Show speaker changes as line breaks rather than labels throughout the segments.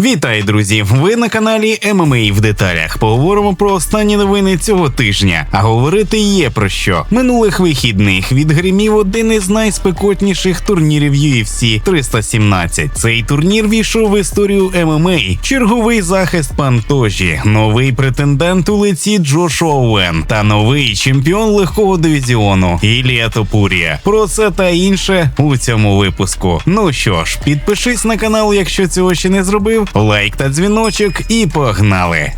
Вітаю, друзі! Ви на каналі ММА в деталях. Поговоримо про останні новини цього тижня. А говорити є про що. Минулих вихідних відгримів один із найспекотніших турнірів UFC 317. Цей турнір війшов в історію ММА. Черговий захист Пантожі, новий претендент у лиці Джошуа Уен та новий чемпіон легкого дивізіону Ілія Топурія. Про це та інше у цьому випуску. Ну що ж, підпишись на канал, якщо цього ще не зробив лайк та дзвіночок, і погнали!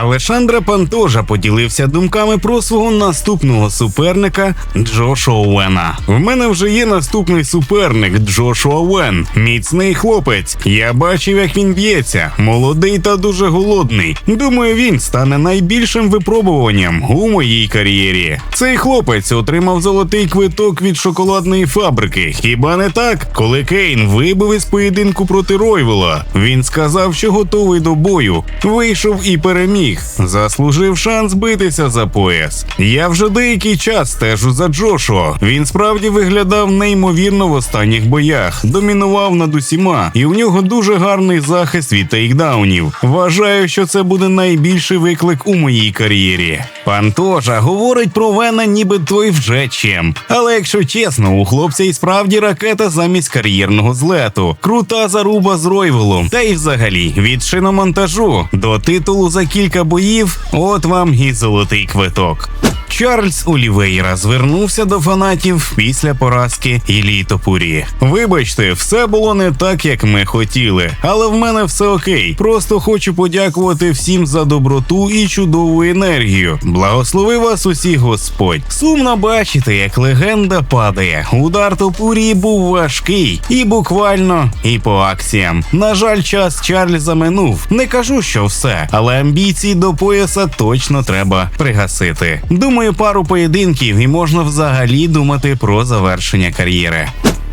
Алешандра Пантожа поділився думками про свого наступного суперника Джошуа Уена. В мене вже є наступний суперник Джошуа Уен, міцний хлопець. Я бачив, як він б'ється, молодий та дуже голодний. Думаю, він стане найбільшим випробуванням у моїй кар'єрі. Цей хлопець отримав золотий квиток від шоколадної фабрики. Хіба не так? Коли Кейн вибив із поєдинку проти Ройвела, він сказав, що готовий до бою. Вийшов і переміг переміг, заслужив шанс битися за пояс. Я вже деякий час стежу за Джошуа. Він справді виглядав неймовірно в останніх боях, домінував над усіма, і у нього дуже гарний захист від тейкдаунів. Вважаю, що це буде найбільший виклик у моїй кар'єрі. Пан Тожа говорить про Вена, ніби той вже чемп. Але якщо чесно, у хлопця і справді ракета замість кар'єрного злету, крута заруба з Ройвелом, та й взагалі від шиномонтажу до титулу за кілька кілька боїв, от вам і золотий квиток. Чарльз Олівейра звернувся до фанатів після поразки Ілії Топурі. Вибачте, все було не так, як ми хотіли, але в мене все окей. Просто хочу подякувати всім за доброту і чудову енергію. Благослови вас усі Господь. Сумно бачити, як легенда падає. Удар Топурії був важкий і буквально, і по акціям. На жаль, час Чарльза минув. Не кажу, що все, але амбіції до пояса точно треба пригасити. Думаю думаю, пару поєдинків і можна взагалі думати про завершення кар'єри.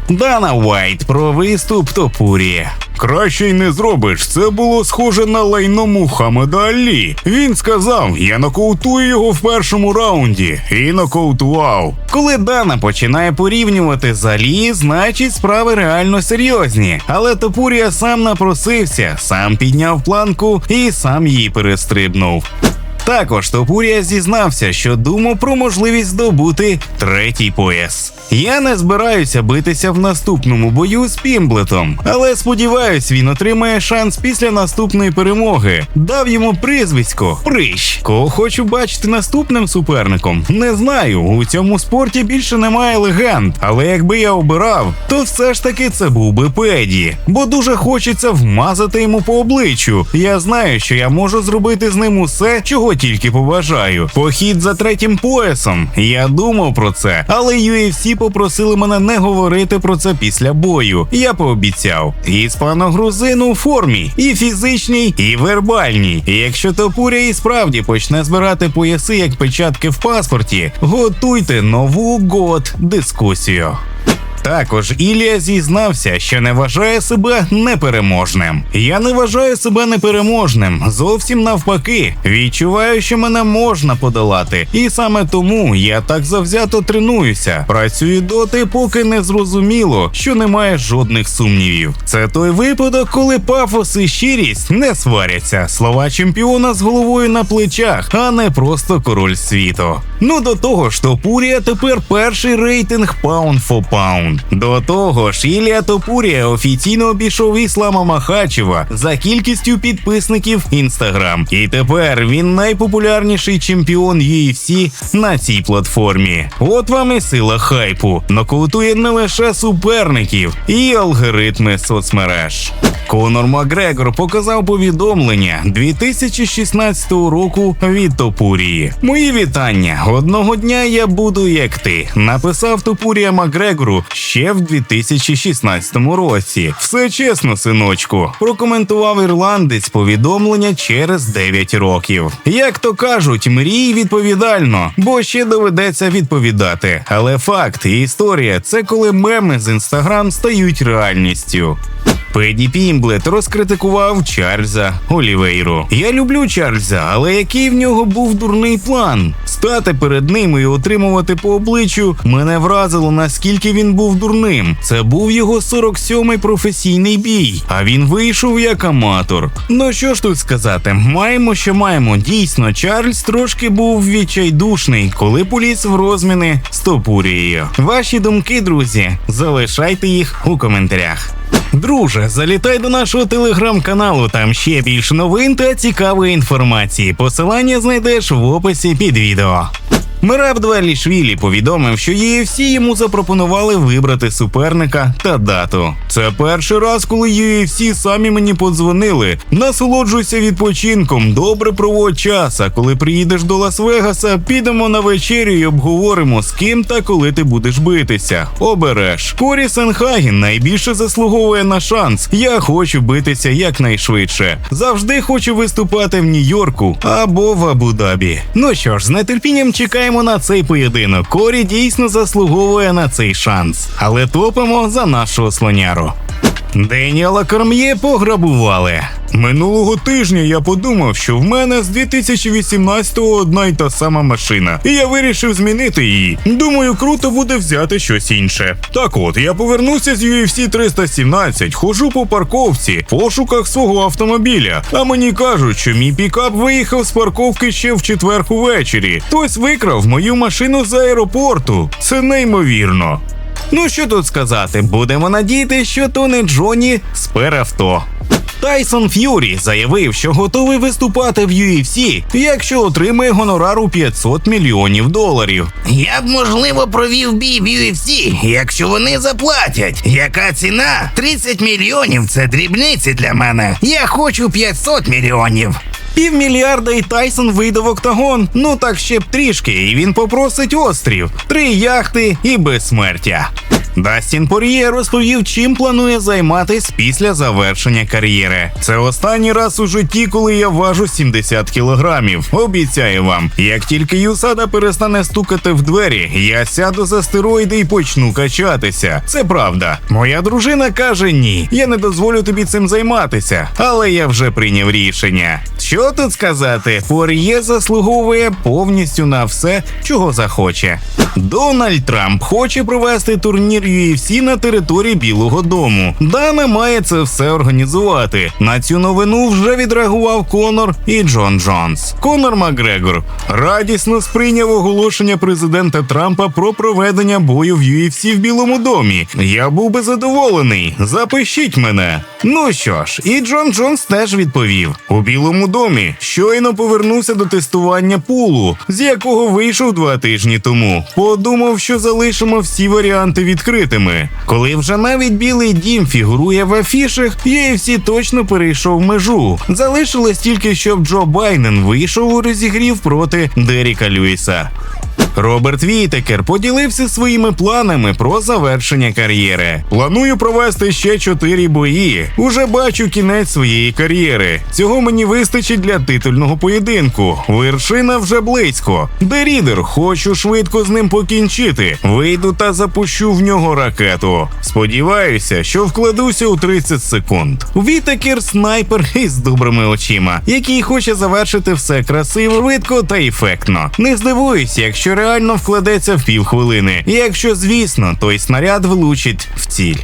Дана Уайт про виступ Топурі. Краще й не зробиш. Це було схоже на лайно Мухаммеда Алі. Він сказав: я нокаутую його в першому раунді і нокаутував. Коли Дана починає порівнювати з Алі, значить справи реально серйозні. Але Топурія сам напросився, сам підняв планку і сам її перестрибнув. Також Топурія зізнався, що думав про можливість здобути третій пояс. Я не збираюся битися в наступному бою з Пімблетом, але сподіваюсь, він отримає шанс після наступної перемоги. Дав йому прізвисько Прищ. Кого хочу бачити наступним суперником. Не знаю. У цьому спорті більше немає легенд. Але якби я обирав, то все ж таки це був би Педі, бо дуже хочеться вмазати йому по обличчю. Я знаю, що я можу зробити з ним усе, чого тільки побажаю. Похід за третім поясом. Я думав про це, але UFC попросили мене не говорити про це після бою. Я пообіцяв. Іспано-грузин у формі, і фізичній, і вербальній. Якщо Топуря і справді почне збирати пояси як печатки в паспорті, готуйте нову год дискусію. Також Ілія зізнався, що не вважає себе непереможним. Я не вважаю себе непереможним. Зовсім навпаки, відчуваю, що мене можна подолати, і саме тому я так завзято тренуюся. Працюю доти, поки не зрозуміло, що немає жодних сумнівів. Це той випадок, коли пафос і щирість не сваряться. Слова чемпіона з головою на плечах, а не просто король світу. Ну до того ж, Топурія тепер перший рейтинг Pound for Pound. До того ж, Ілія Топурія офіційно обійшов Іслама Махачева за кількістю підписників Інстаграм. І тепер він найпопулярніший чемпіон UFC на цій платформі. От вам і сила хайпу. Нокаутує не лише суперників і алгоритми соцмереж. Конор Макгрегор показав повідомлення 2016 року від Топурії. Мої вітання. Одного дня я буду як ти. Написав Топурія Макгрегору ще в 2016 році. Все чесно, синочку. Прокоментував ірландець повідомлення через 9 років. Як то кажуть, мрій відповідально, бо ще доведеться відповідати. Але факт і історія це коли меми з інстаграм стають реальністю. Педі Пімблет розкритикував Чарльза Олівейру. Я люблю Чарльза, але який в нього був дурний план? Стати перед ним і отримувати по обличчю мене вразило, наскільки він був дурним. Це був його 47-й професійний бій, а він вийшов як аматор. Ну що ж тут сказати, маємо, що маємо. Дійсно, Чарльз трошки був відчайдушний, коли поліз в розміни з Топурією. Ваші думки, друзі, залишайте їх у коментарях. Друже, залітай до нашого телеграм-каналу. Там ще більше новин та цікавої інформації. Посилання знайдеш в описі під відео. Мераб Двалішвілі повідомив, що UFC йому запропонували вибрати суперника та дату. Це перший раз, коли UFC самі мені подзвонили. Насолоджуйся відпочинком, добре проводь час. А коли приїдеш до Лас-Вегаса, підемо на вечерю і обговоримо з ким та коли ти будеш битися. Обереш. Корі Сенхаген найбільше заслуговує на шанс. Я хочу битися якнайшвидше. Завжди хочу виступати в Нью-Йорку або в Абу-Дабі. Ну що ж, з нетерпінням чекаємо на цей поєдинок. Корі дійсно заслуговує на цей шанс. Але топимо за нашого слоняру. Деніела Корм'є пограбували. Минулого тижня я подумав, що в мене з 2018-го одна й та сама машина, і я вирішив змінити її. Думаю, круто буде взяти щось інше. Так от, я повернувся з UFC 317, хожу по парковці, в пошуках свого автомобіля. А мені кажуть, що мій пікап виїхав з парковки ще в четвер увечері. Хтось викрав мою машину з аеропорту. Це неймовірно. Ну що тут сказати, будемо надіяти, що то не Джоні спер авто. Тайсон Ф'юрі заявив, що готовий виступати в UFC, якщо отримає гонорар у 500 мільйонів доларів.
Я б можливо провів бій в UFC, якщо вони заплатять. Яка ціна? 30 мільйонів це дрібниці для мене. Я хочу 500 мільйонів.
Півмільярда і Тайсон вийде в октагон. Ну так ще б трішки, і він попросить острів, три яхти і безсмертя. Дастін Пор'є розповів, чим планує займатись після завершення кар'єри. Це останній раз у житті, коли я важу 70 кілограмів. Обіцяю вам, як тільки Юсада перестане стукати в двері, я сяду за стероїди і почну качатися. Це правда. Моя дружина каже ні. Я не дозволю тобі цим займатися, але я вже прийняв рішення. Що тут сказати? Пор'є заслуговує повністю на все, чого захоче. Дональд Трамп хоче провести турнір UFC на території Білого Дому. Дана має це все організувати. На цю новину вже відреагував Конор і Джон Джонс. Конор Макгрегор радісно сприйняв оголошення президента Трампа про проведення бою в UFC в Білому домі. Я був би задоволений. Запишіть мене. Ну що ж, і Джон Джонс теж відповів: у Білому домі щойно повернувся до тестування пулу, з якого вийшов два тижні тому. Подумав, що залишимо всі варіанти відкритими. Коли вже навіть білий дім фігурує в афішах, UFC точно перейшов межу. Залишилось тільки, щоб Джо Байден вийшов у розігрів проти Деріка Люїса. Роберт Вітекер поділився своїми планами про завершення кар'єри. Планую провести ще чотири бої. Уже бачу кінець своєї кар'єри. Цього мені вистачить для титульного поєдинку. Вершина вже близько. Дерідер, хочу швидко з ним покінчити. Вийду та запущу в нього ракету. Сподіваюся, що вкладуся у 30 секунд. Вітекер снайпер із добрими очима, який хоче завершити все красиво, швидко та ефектно. Не здивуюся, якщо реально вкладеться в півхвилини. І якщо, звісно, той снаряд влучить в ціль.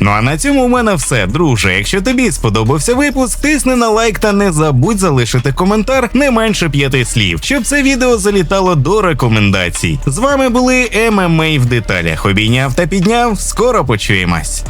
Ну а на цьому у мене все, друже. Якщо тобі сподобався випуск, тисни на лайк та не забудь залишити коментар не менше п'яти слів, щоб це відео залітало до рекомендацій. З вами були ММА в деталях. Обійняв та підняв. Скоро почуємось.